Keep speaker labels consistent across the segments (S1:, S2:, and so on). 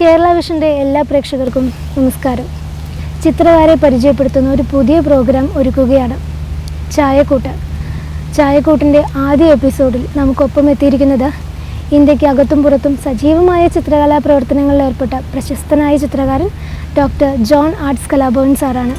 S1: കേരള വിഷന്റെ എല്ലാ പ്രേക്ഷകർക്കും നമസ്കാരം. ചിത്രകാരെ പരിചയപ്പെടുത്തുന്ന ഒരു പുതിയ പ്രോഗ്രാം ഒരുക്കുകയാണ് ചായക്കൂട്ട്. ചായക്കൂട്ടിന്റെ ആദ്യ എപ്പിസോഡിൽ നമുക്കൊപ്പം എത്തിയിരിക്കുന്നത് ഇന്ത്യയ്ക്ക് അകത്തും പുറത്തും സജീവമായ ചിത്രകലാ പ്രവർത്തനങ്ങളിൽ ഏർപ്പെട്ട പ്രശസ്തനായ ചിത്രകാരൻ ഡോക്ടർ ജോൺ ആർട്സ് കലാഭവൻ സാറാണ്.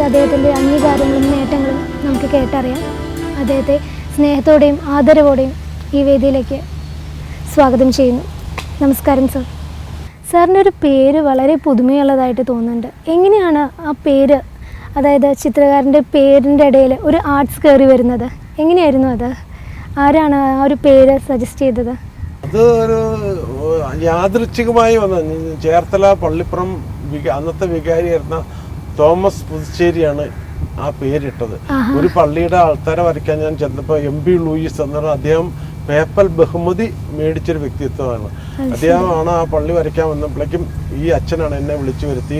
S1: രംഗത്ത് അദ്ദേഹത്തിന്റെ അംഗീകാരങ്ങളും നേട്ടങ്ങളും നമുക്ക് കേട്ടറിയാം. അദ്ദേഹത്തെ സ്നേഹത്തോടെയും ആദരവോടെയും ഈ വേദിയിലേക്ക് സ്വാഗതം ചെയ്യുന്നു. നമസ്കാരം സർ. സാറിന്റെ ഒരു പേര് വളരെ പുതുമയുള്ളതായിട്ട് തോന്നുന്നുണ്ട്. എങ്ങനെയാണ് ആ പേര് അതായത് ചിത്രകാരന്റെ പേരിന്റെ ഇടയിൽ ഒരു ആർട്സ് കയറി വരുന്നത്? എങ്ങനെയായിരുന്നു അത്? ആരാണ് ആ ഒരു പേര് സജസ്റ്റ് ചെയ്തത്?
S2: അത് ഒരു യാദൃച്ഛികമായി വന്ന ചേർത്തല പള്ളിപ്പുറം അന്നത്തെ വികാരിയായിരുന്ന തോമസ് പുതുശ്ശേരിയാണ് ആ പേരിട്ടത്. ഒരു പള്ളിയുടെ ആൾക്കാരെ വരയ്ക്കാൻ ഞാൻ ചെന്നപ്പോൾ എം പി ലൂയിസ് എന്ന അദ്ദേഹം പേപ്പൽ ബഹുമതി മേടിച്ചൊരു വ്യക്തിത്വമാണ്. അദ്ദേഹമാണ് ആ പള്ളി വരയ്ക്കാൻ വന്നപ്പോഴേക്കും ഈ അച്ഛനാണ് എന്നെ വിളിച്ചു വരുത്തി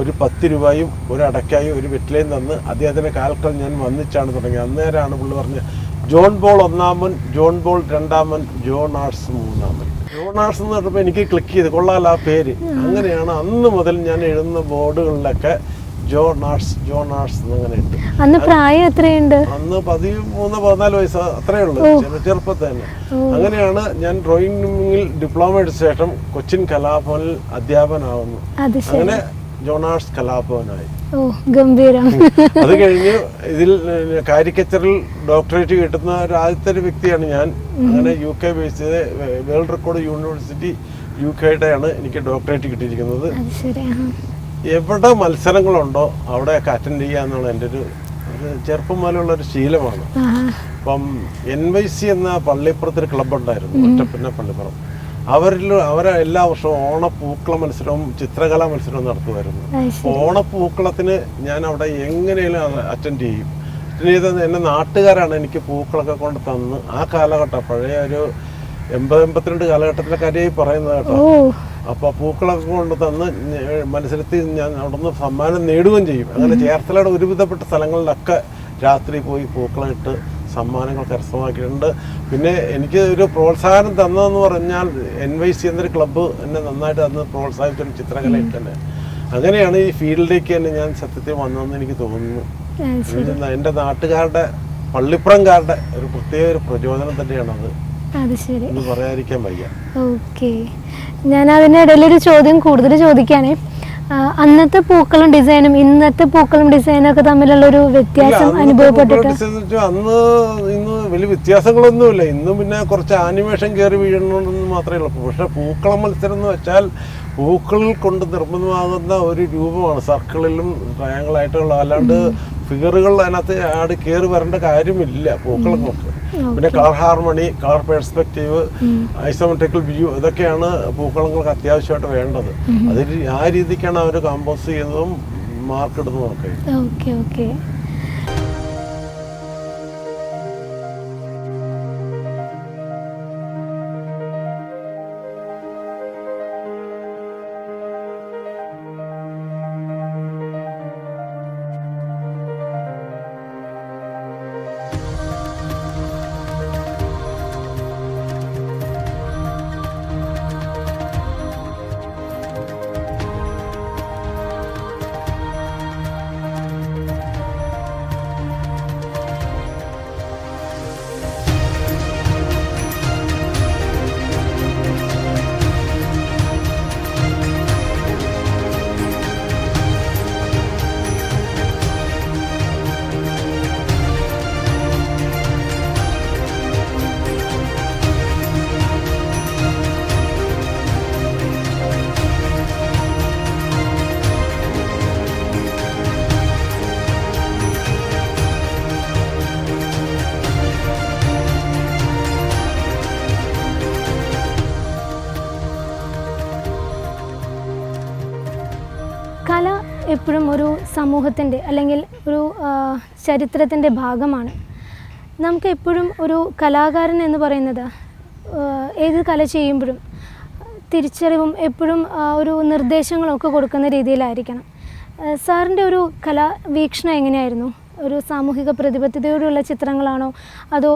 S2: ഒരു പത്ത് രൂപയും ഒരു അടക്കായും ഒരു വെറ്റിലയും തന്ന് അദ്ദേഹത്തിന്റെ കാലക്കൾ ഞാൻ വന്നിച്ചാണ് തുടങ്ങിയത്. അന്നേരമാണ് പുള്ളി പറഞ്ഞത് ജോൺ ബോൾ ഒന്നാമൻ ജോൺ ബോൾ രണ്ടാമൻ ജോൺ ആർട്സ് മൂന്നാമൻ ജോൺ ആർട്സ് എന്ന് പറഞ്ഞപ്പോൾ എനിക്ക് ക്ലിക്ക് ചെയ്ത് കൊള്ളാല ആ പേര്. അങ്ങനെയാണ് അന്ന് മുതൽ ഞാൻ എഴുതുന്ന ബോർഡുകളിലൊക്കെ ജോൺ ആർട്സ് ജോൺ ആർട്സ് എന്നങ്ങനെ ഇട്ടു
S1: അന്ന് പ്രായം എത്രയുണ്ട്?
S2: അന്ന് പതിമൂന്ന് പതിനാല് വയസ്സ് അത്രേ ഉള്ളൂ. ചെറു- ചെറുപ്പത്തിൽ തന്നെ. അങ്ങനെയാണ് ഞാൻ ഡ്രോയിങ്ങിൽ ഡിപ്ലോമ എടുത്ത ശേഷം കൊച്ചിൻ കലാഭവനിൽ അധ്യാപകനാവുന്നു. അങ്ങനെ ജോൺ ആർട്സ് കലാഭവനായി.
S1: ഗംഭീരം.
S2: അത് കഴിഞ്ഞ് ഇതിൽ കാരിക്കച്ചറിൽ ഡോക്ടറേറ്റ് കിട്ടുന്ന ഒരു ആദ്യത്തെ ഒരു വ്യക്തിയാണ് ഞാൻ. അങ്ങനെ യു കെ ബേസ് ചെയ്ത് വേൾഡ് റെക്കോർഡ് യൂണിവേഴ്സിറ്റി യു കെയുടെയാണ് എനിക്ക് ഡോക്ടറേറ്റ് കിട്ടിയിരിക്കുന്നത്. എവിടെ മത്സരങ്ങളുണ്ടോ അവിടെയൊക്കെ അറ്റൻഡ് ചെയ്യുക എന്നുള്ള എന്റെ ഒരു ചെറുപ്പം മുതലുള്ള ഒരു ശീലമാണ്. അപ്പം എൻ വൈ സി എന്ന പള്ളിപ്പുറത്തൊരു ക്ലബ് ഉണ്ടായിരുന്നു ഒറ്റപ്പിന്ന പള്ളിപ്പുറം. അവരിൽ അവരെ എല്ലാ വർഷവും ഓണപ്പൂക്കള മത്സരവും ചിത്രകലാ മത്സരവും നടത്തുമായിരുന്നു. ഓണപ്പൂക്കളത്തിന് ഞാൻ അവിടെ എങ്ങനെയും അറ്റൻഡ് ചെയ്യും. അറ്റൻഡ് ചെയ്തത് എന്റെ നാട്ടുകാരാണ് എനിക്ക് പൂക്കളൊക്കെ കൊണ്ട് തന്ന് ആ കാലഘട്ടം പഴയ ഒരു എൺപത് എൺപത്തിരണ്ട് കാലഘട്ടത്തിലെ കാര്യമായി പറയുന്നത് കേട്ടോ. അപ്പൊ പൂക്കളൊക്കെ കൊണ്ട് തന്ന് മത്സരത്തിൽ ഞാൻ അവിടുന്ന് സമ്മാനം നേടുകയും ചെയ്യും. അങ്ങനെ ചേർത്തലയുടെ ഒരുവിധപ്പെട്ട സ്ഥലങ്ങളിലൊക്കെ രാത്രി പോയി പൂക്കളം ഇട്ട് സമ്മാനങ്ങൾ കരസ്ഥമാക്കിയിട്ടുണ്ട്. പിന്നെ എനിക്ക് ഒരു പ്രോത്സാഹനം തന്നതെന്ന് പറഞ്ഞാൽ എൻ വൈ സി എന്നൊരു ക്ലബ്ബ് എന്നെ നന്നായിട്ട് അന്ന് പ്രോത്സാഹിപ്പിച്ചൊരു ചിത്രകലയിൽ തന്നെ അങ്ങനെയാണ് ഈ ഫീൽഡിലേക്ക് തന്നെ ഞാൻ സത്യത്തിൽ വന്നതെന്ന് എനിക്ക് തോന്നുന്നു. എന്റെ നാട്ടുകാരുടെ പള്ളിപ്പുറംകാരുടെ ഒരു പ്രത്യേക ഒരു പ്രചോദനം തന്നെയാണത്.
S1: അത് ശരി.
S2: പറയാതിരിക്കാൻ വയ്യ.
S1: ഓക്കെ. ഞാൻ അതിനിടയിൽ ഒരു ചോദ്യം കൂടുതൽ ചോദിക്കുകയാണേ അന്നത്തെ പൂക്കളും ഡിസൈനും ഇന്നത്തെ പൂക്കളും ഡിസൈനും ഒക്കെ തമ്മിലുള്ള ഒരു വ്യത്യാസം അനുഭവപ്പെട്ടിട്ട്
S2: അന്ന് ഇന്ന് വലിയ വ്യത്യാസങ്ങളൊന്നുമില്ല. ഇന്ന് പിന്നെ കുറച്ച് ആനിമേഷൻ കയറി വീഴണമെന്ന് മാത്രമേ ഉള്ളൂ. പക്ഷെ പൂക്കളം മത്സരം എന്ന് വെച്ചാൽ പൂക്കളിൽ കൊണ്ട് നിർമ്മിതമാകുന്ന ഒരു രൂപമാണ്. സർക്കിളിലും ട്രയാങ്കിളായിട്ടുള്ള അല്ലാണ്ട് ഫിഗറുകൾ അതിനകത്ത് ആട് കയറി വരേണ്ട കാര്യമില്ല പൂക്കളങ്ങൾക്ക് പിന്നെ colour harmony colour perspective isometrical view ഇതൊക്കെയാണ് പൂക്കളങ്ങൾക്ക് അത്യാവശ്യമായിട്ട് വേണ്ടത്. അതിൽ ആ രീതിക്കാണ് അവർ കമ്പോസ് ചെയ്യുന്നതും മാർക്ക് ഒക്കെ.
S1: Okay okay. എപ്പോഴും ഒരു സമൂഹത്തിന്റെ അല്ലെങ്കിൽ ഒരു ചരിത്രത്തിന്റെ ഭാഗമാണ്. നമുക്ക് എപ്പോഴും ഒരു കലാകാരൻ എന്ന് പറയുന്നത് ഏത് കല ചെയ്യുമ്പോഴും തിരിച്ചറിവും എപ്പോഴും ഒരു നിർദ്ദേശങ്ങളൊക്കെ കൊടുക്കുന്ന രീതിയിലായിരിക്കണം. സാറിന്റെ ഒരു കലാ വീക്ഷണം എങ്ങനെയായിരുന്നു? ഒരു സാമൂഹിക പ്രതിബദ്ധതയോടുള്ള ചിത്രങ്ങളാണോ? അതോ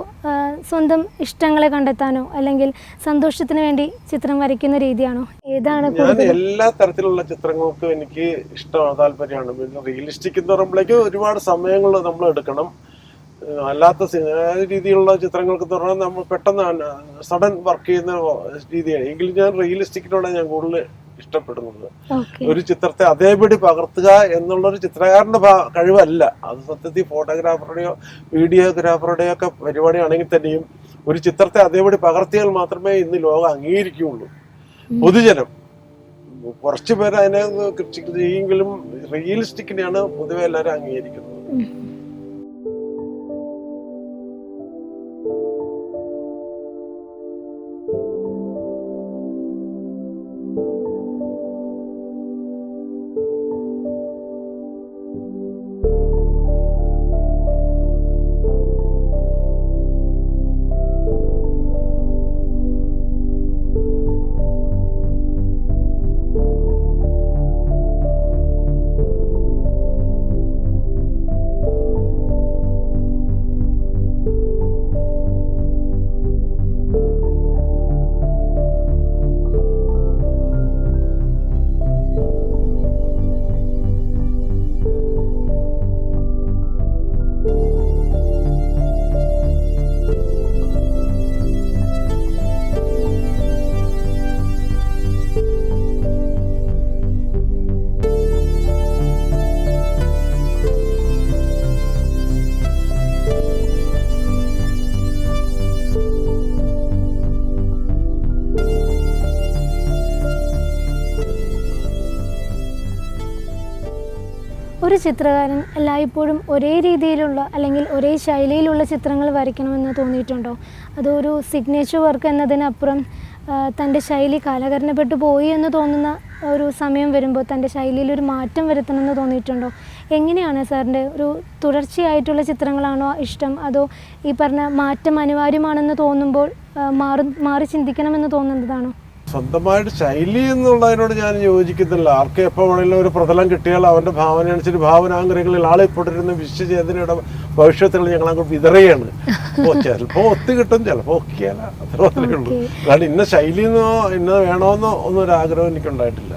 S1: സ്വന്തം ഇഷ്ടങ്ങളെ കണ്ടെത്താനോ അല്ലെങ്കിൽ സന്തോഷത്തിന് വേണ്ടി ചിത്രം വരയ്ക്കുന്ന രീതിയാണോ? ഏതാണ്
S2: എല്ലാ തരത്തിലുള്ള ചിത്രങ്ങൾക്കും എനിക്ക് ഇഷ്ടമാണ് താല്പര്യമാണ്. പിന്നെ റിയലിസ്റ്റിക് എന്ന് പറയുമ്പോഴേക്കും ഒരുപാട് സമയങ്ങൾ നമ്മൾ എടുക്കണം. അല്ലാത്ത രീതിയിലുള്ള ചിത്രങ്ങൾക്ക് പറഞ്ഞാൽ നമ്മൾ പെട്ടെന്ന് സഡൻ വർക്ക് ചെയ്യുന്ന രീതിയാണ്. എങ്കിലും ഞാൻ റിയലിസ്റ്റിക്കിനോടെ ഞാൻ കൂടുതൽ ഇഷ്ടപ്പെടുന്നത്. ഒരു ചിത്രത്തെ അതേപടി പകർത്തുക എന്നുള്ള ഒരു ചിത്രകാരന്റെ കഴിവല്ല. അത് സത്യത്തിൽ ഫോട്ടോഗ്രാഫറുടെയോ വീഡിയോഗ്രാഫറുടെയോ ഒക്കെ പരിപാടിയാണെങ്കിൽ തന്നെയും ഒരു ചിത്രത്തെ അതേപടി പകർത്തിയാൽ മാത്രമേ ഇന്ന് ലോകം അംഗീകരിക്കുകയുള്ളൂ. പൊതുജനം. കുറച്ചു പേര് അതിനെ ക്രിറ്റിക് ചെയ്യെങ്കിലും റിയലിസ്റ്റിക്കിനെയാണ് പൊതുവെ എല്ലാവരും അംഗീകരിക്കുന്നത്.
S1: ഒരു ചിത്രകാരൻ എല്ലായ്പ്പോഴും ഒരേ രീതിയിലുള്ള അല്ലെങ്കിൽ ഒരേ ശൈലിയിലുള്ള ചിത്രങ്ങൾ വരയ്ക്കണമെന്ന് തോന്നിയിട്ടുണ്ടോ? അതൊരു സിഗ്നേച്ചർ വർക്ക് എന്നതിനപ്പുറം തന്റെ ശൈലി കാലകരണപ്പെട്ടു പോയി എന്ന് തോന്നുന്ന ഒരു സമയം വരുമ്പോൾ തന്റെ ശൈലിയിൽ ഒരു മാറ്റം വരുത്തണമെന്ന് തോന്നിയിട്ടുണ്ടോ? എങ്ങനെയാണ് സാറിന്റെ ഒരു തുടർച്ചയായിട്ടുള്ള ചിത്രങ്ങളാണോ ഇഷ്ടം? അതോ ഈ പറഞ്ഞ മാറ്റം അനിവാര്യമാണെന്ന് തോന്നുമ്പോൾ മാറി മാറി ചിന്തിക്കണമെന്ന് തോന്നുന്നതാണോ?
S2: സ്വന്തമായിട്ട് ശൈലി എന്നുള്ളതിനോട് ഞാൻ യോജിക്കുന്നില്ല. ആർക്ക് എപ്പോൾ വേണമെങ്കിലും ഒരു പ്രതലം കിട്ടിയാൽ അവന്റെ ഭാവന അനുസരിച്ച് ഭാവനാഗ്രഹങ്ങളിൽ ആളെ പൊട്ടിരുന്ന് വിശ്വചേതനയുടെ ഭവിഷ്യത്തിൽ ഞങ്ങൾ അങ്ങോട്ട് വിതറുകയാണ്. അപ്പോൾ ചിലപ്പോൾ ഒത്തു കിട്ടും ചിലപ്പോൾ ഒക്കെയല്ല അത്ര ഉള്ളൂ. അതാണ് ഇന്ന ശൈലിന്നോ ഇന്ന വേണമെന്നോ ഒന്നും ഒരു ആഗ്രഹം എനിക്കുണ്ടായിട്ടില്ല